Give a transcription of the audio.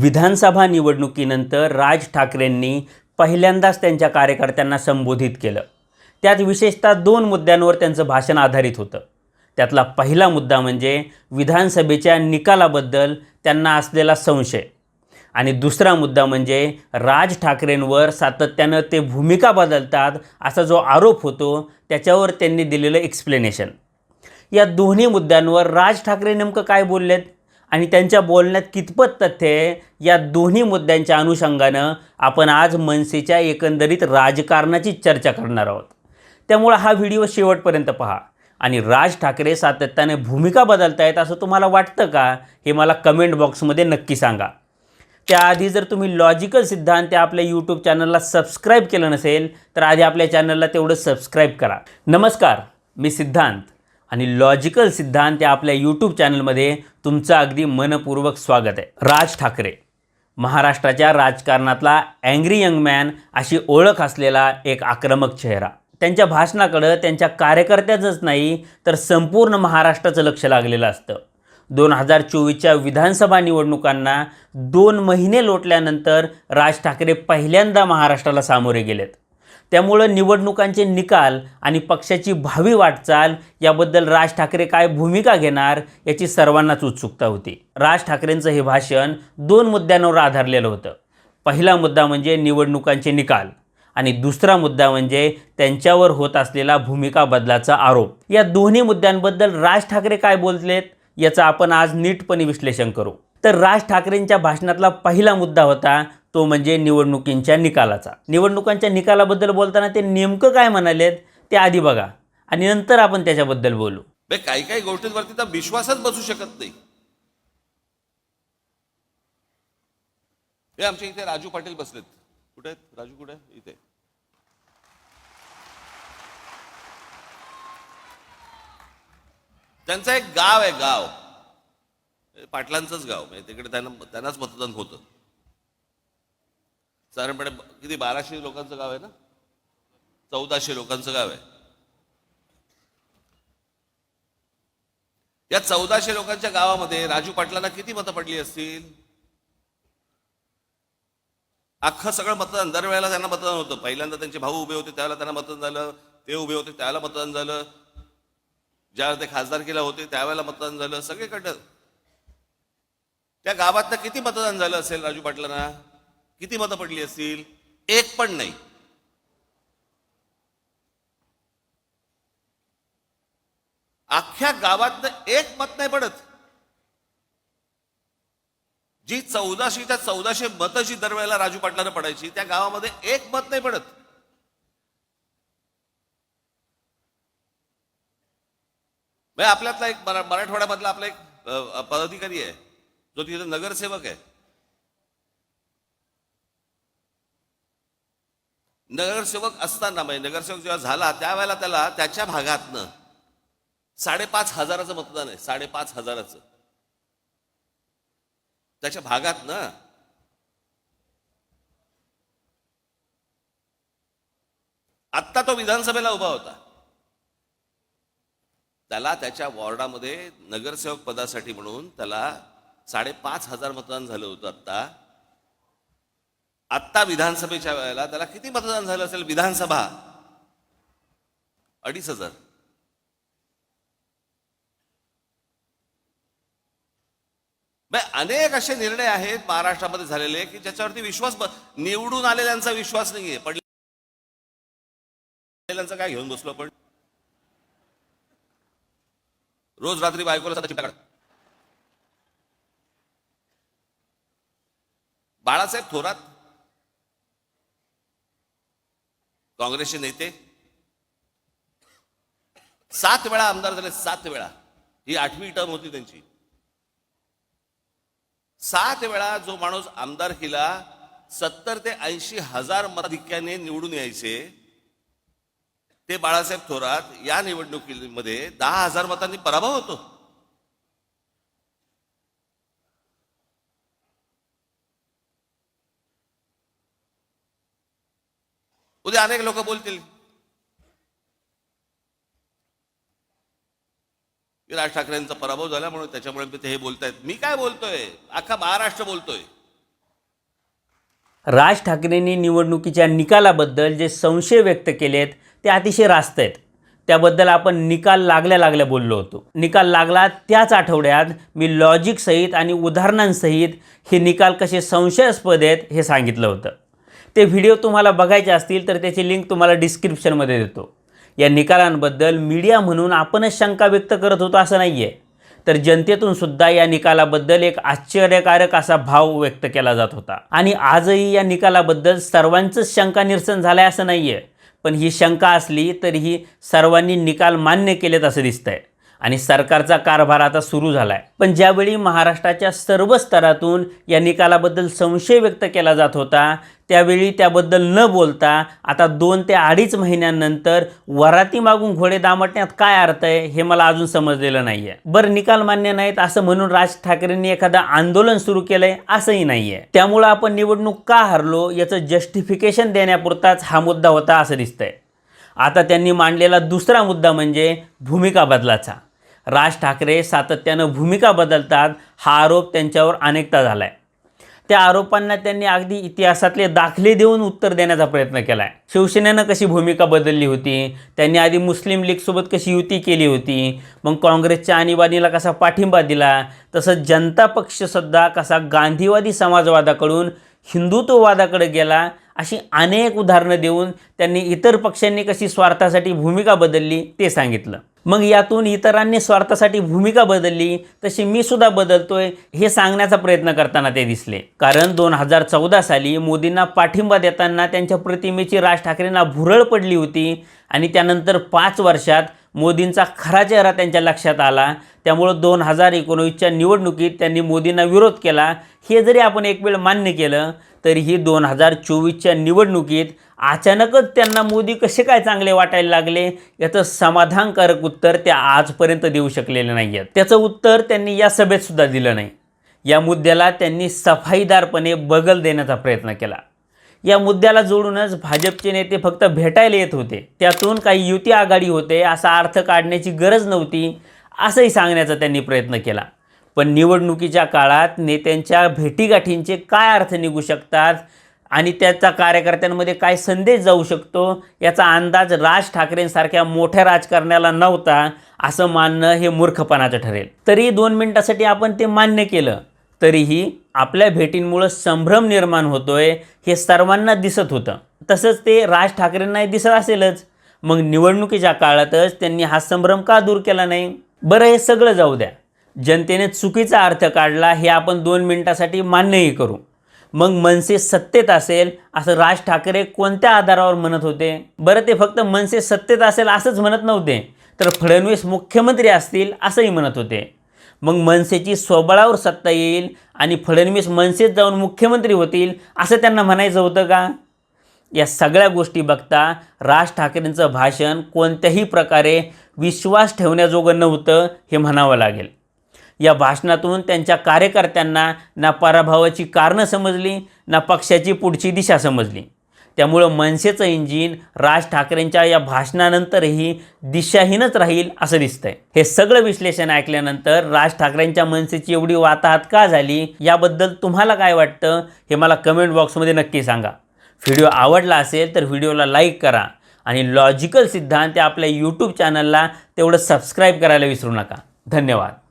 विधानसभा निवडणुकीनंतर राज ठाकरेंनी पहिल्यांदाच त्यांच्या कार्यकर्त्यांना संबोधित केलं. त्यात विशेषतः दोन मुद्द्यांवर त्यांचं भाषण आधारित होतं. त्यातला पहिला मुद्दा म्हणजे विधानसभेच्या निकालाबद्दल त्यांना असलेला संशय. आणि दुसरा मुद्दा म्हणजे राज ठाकरेंवर सातत्यानं ते भूमिका बदलतात असा जो आरोप होतो त्याच्यावर त्यांनी दिलेलं एक्सप्लेनेशन या दोन्ही मुद्द्यांवर राज ठाकरे नेमकं काय बोललेत? आणि त्यांच्या बोलण्यात कितपत तथ्य आहे या दोन्ही मुद्द्यांच्या अनुषंगानं आपण आज मनसेच्या एकंदरीत राजकारणाची चर्चा करणार आहोत. त्यामुळं हा व्हिडिओ शेवटपर्यंत पहा. आणि राज ठाकरे सातत्याने भूमिका बदलतायत असं तुम्हाला वाटतं का हे मला कमेंट बॉक्समध्ये नक्की सांगा. त्याआधी जर तुम्ही लॉजिकल सिद्धांत या आपल्या यूट्यूब चॅनलला सबस्क्राईब केलं नसेल तर आधी आपल्या चॅनलला तेवढं सबस्क्राईब करा. नमस्कार मी सिद्धांत. आणि लॉजिकल सिद्धांत या आपल्या यूट्यूब चॅनलमध्ये तुमचं अगदी मनपूर्वक स्वागत आहे. राज ठाकरे महाराष्ट्राच्या राजकारणातला अँग्री यंग मॅन अशी ओळख असलेला एक आक्रमक चेहरा. त्यांच्या भाषणाकडं त्यांच्या कार्यकर्त्याचंच नाही तर संपूर्ण महाराष्ट्राचं लक्ष लागलेलं असतं. दोन हजार चोवीसच्या विधानसभा निवडणुकांना दोन महिने लोटल्यानंतर राज ठाकरे पहिल्यांदा महाराष्ट्राला सामोरे गेलेत. त्यामुळं निवडणुकांचे निकाल आणि पक्षाची भावी वाटचाल याबद्दल राज ठाकरे काय भूमिका घेणार याची सर्वांनाच उत्सुकता होती. राज ठाकरेंचं हे भाषण दोन मुद्द्यांवर आधारलेलं होतं. पहिला मुद्दा म्हणजे निवडणुकांचे निकाल आणि दुसरा मुद्दा म्हणजे त्यांच्यावर होत असलेला भूमिका बदलाचा आरोप. या दोन्ही मुद्द्यांबद्दल राज ठाकरे काय बोललेत याचं आपण आज नीटपणे विश्लेषण करू. तर राज ठाकरेंच्या भाषणातला पहिला मुद्दा होता तो म्हणजे निवडणुकींच्या निकालाचा. निवडणुकांच्या निकालाबद्दल बोलताना ते नेमकं काय म्हणालेत ते आधी बघा. आणि नंतर आपण त्याच्याबद्दल बोलू. काही काही गोष्टींवरती तर विश्वासच बसू शकत नाही. हे आमच्या इथे राजू पाटील बसलेत. कुठे आहेत? राजू कुठे? इथे. त्यांचं एक गाव आहे गाव. पाटलांचंच गाव. म्हणजे तिकडे त्यांना त्यांनाच मतदान होतं. साधारणपणे किती बाराशे लोकांचं गाव आहे ना? चौदाशे लोकांचं गाव आहे. या चौदाशे लोकांच्या गावामध्ये राजू पाटलांना किती मतं पडली असतील? अख्खं सगळं मतदान दरवेळेला त्यांना मतदान होतं. पहिल्यांदा त्यांचे भाऊ उभे होते त्यावेळेला त्यांना मतदान झालं. ते उभे होते त्यावेळेला मतदान झालं. ज्यावेळेला ते खासदार केला होते त्यावेळेला मतदान झालं. सगळीकडं त्या गावातनं किती मतदान झालं असेल राजू पाटलांना? किती मतं पडली असतील? एक पण नाही. अख्ख्या गावातनं एक मत नाही पडत. जी चौदाशे त्या चौदाशे मतं जी दरवेळेला राजू पाटलानं पडायची त्या गावामध्ये एक मत नाही पडत. म्हणजे आपल्यातला एक मराठवाड्यामधला आपला एक पदाधिकारी आहे जो तिथे नगरसेवक आहे. नगरसेवक असताना म्हणजे नगरसेवक जेव्हा झाला त्यावेळेला त्याला त्याच्या भागातनं साडेपाच हजाराचं मतदान आहे साडेपाच हजाराचं. त्याच्या भागात ना आत्ता तो विधानसभेला उभा होता. त्याला त्याच्या वॉर्डामध्ये नगरसेवक पदासाठी म्हणून त्याला साडेपाच हजार मतदान झालं होतं आत्ता. आत्ता विधानसभेच्या वेळेला त्याला किती मतदान झालं असेल विधानसभा? अडीच हजार. अनेक असे निर्णय आहेत महाराष्ट्रामध्ये झालेले की ज्याच्यावरती विश्वास निवडून आलेल्यांचा विश्वास नाहीये. पडलेल्यांचा काय घेऊन बसलो आपण? रोज रात्री बायकोला सतत काढ. बाळासाहेब थोरात काँग्रेसचे नेते. सात वेळा आमदार झाले सात वेळा. ही आठवी टर्म होती त्यांची. सात वेळा जो माणूस आमदार केला सत्तर ते ऐंशी हजार मताधिक्याने निवडून यायचे ते बाळासाहेब थोरात या निवडणुकीमध्ये दहा हजार मतांनी पराभव होतो. उद्या अनेक लोक बोलतील. राज ठाकरेंचा पराभव झाला म्हणून त्याच्यामुळे ते हे बोलतायत. मी काय बोलतोय? अख्खा महाराष्ट्र बोलतोय. राज ठाकरेंनी निवडणुकीच्या निकालाबद्दल जे संशय व्यक्त केलेत ते अतिशय रास्त आहेत. त्याबद्दल आपण निकाल लागल्या लागल्या बोललो होतो. निकाल लागला त्याच आठवड्यात मी लॉजिकसहित आणि उदाहरणांसहित हे निकाल कसे संशयास्पद आहेत हे सांगितलं होतं. ते व्हिडिओ तुम्हाला बघायचे असतील तर त्याची लिंक तुम्हाला डिस्क्रिप्शनमध्ये देतो. या निकालांबद्दल मीडिया म्हणून आपणच शंका व्यक्त करत होतो असं नाही आहे तर जनतेतून सुद्धा या निकालाबद्दल एक आश्चर्यकारक असा भाव व्यक्त केला जात होता. आणि आजही या निकालाबद्दल सर्वांचंच शंका निरसन झालं आहे असं नाही आहे पण ही शंका असली तरीही सर्वांनी निकाल मान्य केलेत असं दिसतंय. आणि सरकारचा कारभार आता सुरू झाला आहे पण ज्यावेळी महाराष्ट्राच्या सर्व स्तरातून या निकालाबद्दल संशय व्यक्त केला जात होता त्यावेळी त्याबद्दल न बोलता आता दोन ते अडीच महिन्यांनंतर वराती मागून घोडे दामटण्यात काय अर्थ आहे हे मला अजून समजलेलं नाही आहे बरं निकाल मान्य नाहीत असं म्हणून राज ठाकरेंनी एखादं आंदोलन सुरू केलंय असंही नाही आहे त्यामुळं आपण निवडणूक का हरलो याचं जस्टिफिकेशन देण्यापुरताच हा मुद्दा होता असं दिसतंय. आता त्यांनी मांडलेला दुसरा मुद्दा म्हणजे भूमिका बदलाचा. राज ठाकरे सातत्यानं भूमिका बदलतात हा आरोप त्यांच्यावर अनेकदा झाला आहे त्या आरोपांना त्यांनी अगदी इतिहासातले दाखले देऊन उत्तर देण्याचा प्रयत्न केला आहे शिवसेनेनं कशी भूमिका बदलली होती त्यांनी आधी मुस्लिम लीगसोबत कशी युती केली होती मग काँग्रेसच्या आणीबाणीला कसा पाठिंबा दिला तसंच जनता पक्षसुद्धा कसा गांधीवादी समाजवादाकडून हिंदुत्ववादाकडे गेला अशी अनेक उदाहरणं देऊन त्यांनी इतर पक्षांनी कशी स्वार्थासाठी भूमिका बदलली ते सांगितलं. मग यातून इतरांनी स्वार्थासाठी भूमिका बदलली तशी मी सुद्धा बदलतोय हे सांगण्याचा प्रयत्न करताना ते दिसले. कारण दोन हजार चौदा साली मोदींना पाठिंबा देताना त्यांच्या प्रतिमेची राज ठाकरेंना भुरळ पडली होती आणि त्यानंतर पाच वर्षात मोदींचा खरा चेहरा त्यांच्या लक्षात आला. त्यामुळं दोन हजार एकोणवीसच्या निवडणुकीत त्यांनी मोदींना विरोध केला. हे जरी आपण एक वेळ मान्य केलं तरीही दोन हजार चोवीसच्या निवडणुकीत अचानकच त्यांना मोदी कसे काय चांगले वाटायला लागले याचं समाधानकारक उत्तर ते आजपर्यंत देऊ शकलेले नाही आहेत त्याचं उत्तर त्यांनी या सभेतसुद्धा दिलं नाही. या मुद्द्याला त्यांनी सफाईदारपणे बगल देण्याचा प्रयत्न केला. या मुद्द्याला जोडूनच भाजपचे नेते फक्त भेटायला येत होते. त्यातून काही युती आघाडी होते असा अर्थ काढण्याची गरज नव्हती असंही सांगण्याचा त्यांनी प्रयत्न केला. पण निवडणुकीच्या काळात नेत्यांच्या भेटीगाठींचे काय अर्थ निघू शकतात आणि त्याचा कार्यकर्त्यांमध्ये काय संदेश जाऊ शकतो याचा अंदाज राज ठाकरेंसारख्या मोठ्या राजकारण्याला नव्हता असं मानणं हे मूर्खपणाचं ठरेल. तरी दोन मिनिटासाठी आपण ते मान्य केलं. तरीही आपल्या भेटींमुळं संभ्रम निर्माण होतोय हे सर्वांना दिसत होतं. तसंच ते राज ठाकरेंनाही दिसत असेलच. मग निवडणुकीच्या काळातच त्यांनी हा संभ्रम का दूर केला नाही? बरं हे सगळं जाऊ द्या. जनतेने चुकीचा अर्थ काढला हे आपण दोन मिनिटासाठी मान्यही करू. मग मनसे सत्तेत असेल असं राज ठाकरे कोणत्या आधारावर म्हणत होते? बरं ते फक्त मनसे सत्तेत असेल असंच म्हणत नव्हते तर फडणवीस मुख्यमंत्री असतील असंही म्हणत होते. मग मनसेची स्वबळावर सत्ता येईल आणि फडणवीस मनसेत जाऊन मुख्यमंत्री होतील असं त्यांना म्हणायचं होतं का? या सगळ्या गोष्टी बघता राज ठाकरेंचं भाषण कोणत्याही प्रकारे विश्वास ठेवण्याजोगं नव्हतं हे म्हणावं लागेल. या भाषणातून त्यांच्या कार्यकर्त्यांना ना पराभवाची कारणं समजली ना पक्षाची पुढची दिशा समजली. त्यामुळं मनसेचं इंजिन राज ठाकरेंच्या या भाषणानंतरही दिशाहीनच राहील असं दिसतंय. हे सगळं विश्लेषण ऐकल्यानंतर राज ठाकरेंच्या मनसेची एवढी वाताहत का झाली? याबद्दल तुम्हाला काय वाटतं? हे मला कमेंट बॉक्समध्ये नक्की सांगा. व्हिडिओ आवडला असेल तर व्हिडिओला लाईक करा आणि लॉजिकल सिद्धांत आपल्या यूट्यूब चॅनलला तेवढं सबस्क्राईब करायला विसरू नका. धन्यवाद.